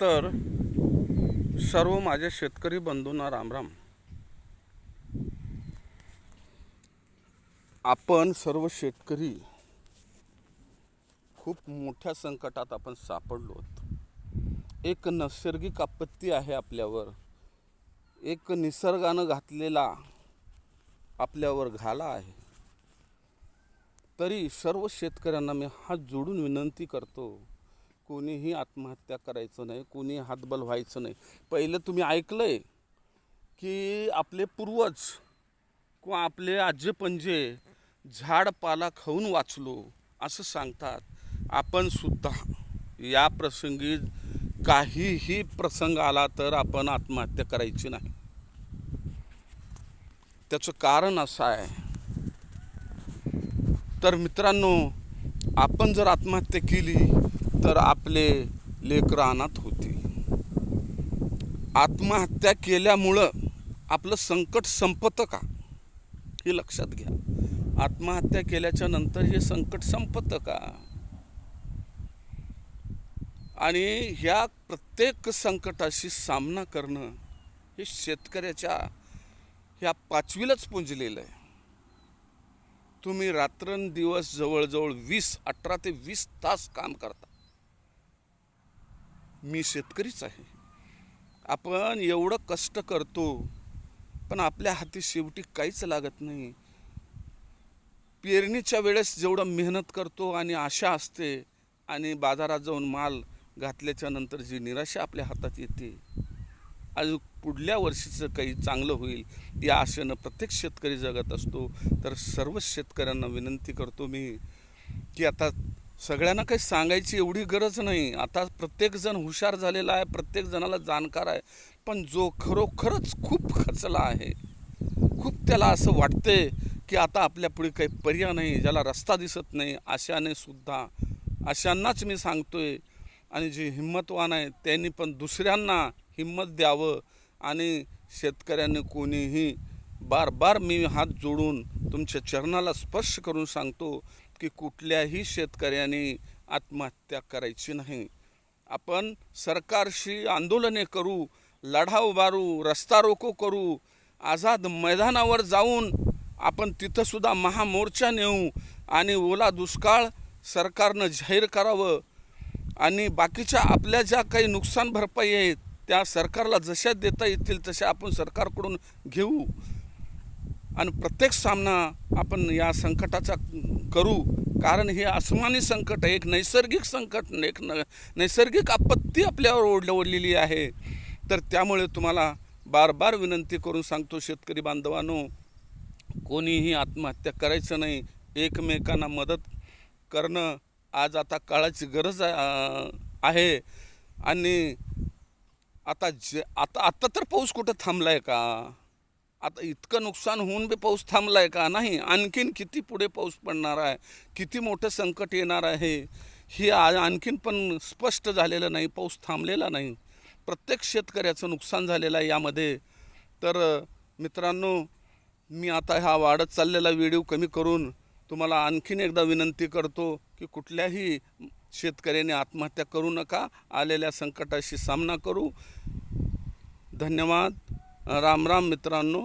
तर सर्व माझ्या शेतकरी बंधूंना रामराम आपण सर्व शेतकरी खूप मोठ्या संकटात आपण सापडलो आहोत. एक नैसर्गिक आपत्ती आहे आपल्यावर. एक निसर्गानं घातलेला आपल्यावर घाला आहे. तरी सर्व शेतकऱ्यांना मी हात जोडून विनंती करतो कोणीही आत्महत्या करायचं नाही कोणी हातबल व्हायचं नाही. पहिलं तुम्ही ऐकलं आहे की आपले पूर्वज किंवा आपले आजे पंजे झाडपाला खाऊन वाचलो असं सांगतात. आपण सुद्धा या प्रसंगी काहीही प्रसंग आला तर आपण आत्महत्या करायची नाही. त्याचं कारण असं आहे. तर मित्रांनो आपण जर आत्महत्या केली तर आपले लेकरं अनाथ होतील आत्महत्या केल्यामुळं आपलं संकट संपतं का? हे लक्षात घ्या. आत्महत्या केल्याच्यानंतर हे संकट संपतं का? आणि ह्या प्रत्येक संकटाशी सामना करणं हे शेतकऱ्याच्या ह्या पाचवीलाच पुंजलेलं आहे. तुम्ही रात्रंदिवस जवळजवळ वीस अठरा ते वीस तास काम करता. मी शेतकरीच आहे. आपण एवढं कष्ट करतो पण आपल्या हाती शेवटी काहीच लागत नाही. पेरणीच्या वेळेस जेवढं मेहनत करतो आणि आशा असते आणि बाजारात जाऊन माल घातल्याच्या नंतर जी निराशा आपल्या हातात येते आज पुढल्या वर्षीचं काही चांगलं होईल या आशेनं प्रत्येक शेतकरी जगत असतो. तर सर्व शेतकऱ्यांना विनंती करतो मी की आता सगळ्यांना काही सांगायची एवढी गरज नाही. आता प्रत्येकजण हुशार झालेला आहे प्रत्येक जणाला जाणकार आहे. पण जो खरोखरच खूप खचला आहे खूप त्याला असं वाटते की आता आपल्या पुढे काही पर्याय नाही ज्याला रस्ता दिसत नाही अशाने सुद्धा. अशांनाच मी सांगतोय. आणि जे हिंमतवान आहे त्यांनी पण दुसऱ्यांना हिंमत द्यावं. आणि शेतकऱ्यांनी कोणीही बार बार मी हात जोडून तुमच्या चरणाला स्पर्श करून सांगतो की कुठल्याही शेतकऱ्याने आत्महत्या करायची नाही. आपण सरकारशी आंदोलने करू लढा उभारू रस्ता रोको करू आझाद मैदानावर जाऊन आपण तिथंसुद्धा महामोर्चा नेऊ आणि ओला दुष्काळ सरकारनं जाहीर करावं आणि बाकीच्या आपल्या ज्या काही नुकसान भरपाई आहेत त्या सरकारला जशा देता येतील तशा आपण सरकारकडून घेऊ. आणि प्रत्येक सामना आपण या संकटाचा करू. कारण हे आसमानी संकट आहे एक नैसर्गिक संकट एक न नैसर्गिक आपत्ती आपल्यावर ओढ ओढलेली आहे. तर त्यामुळे तुम्हाला बार बार विनंती करून सांगतो शेतकरी बांधवांनो कोणीही आत्महत्या करायचं नाही. एकमेकांना मदत करणं आज आता काळाची गरज आहे आणि आता जे आता आत्ता तर पाऊस कुठं थांबला आहे का? आता इतकं नुकसान होऊन बी पाऊस थांबला आहे का? नाही आणखीन किती पुढे पाऊस पडणार आहे? किती मोठं संकट येणार आहे? हे आणखीन पण स्पष्ट झालेलं नाही पाऊस थांबलेला नाही. प्रत्येक शेतकऱ्याचं नुकसान झालेलं आहे यामध्ये. तर मित्रांनो मी आता हा वाढत चाललेला व्हिडिओ कमी करून तुम्हाला आणखीन एकदा विनंती करतो की कुठल्याही शेतकऱ्याने आत्महत्या करू नका आलेल्या संकटाशी सामना करू. धन्यवाद. राम राम मित्रांनो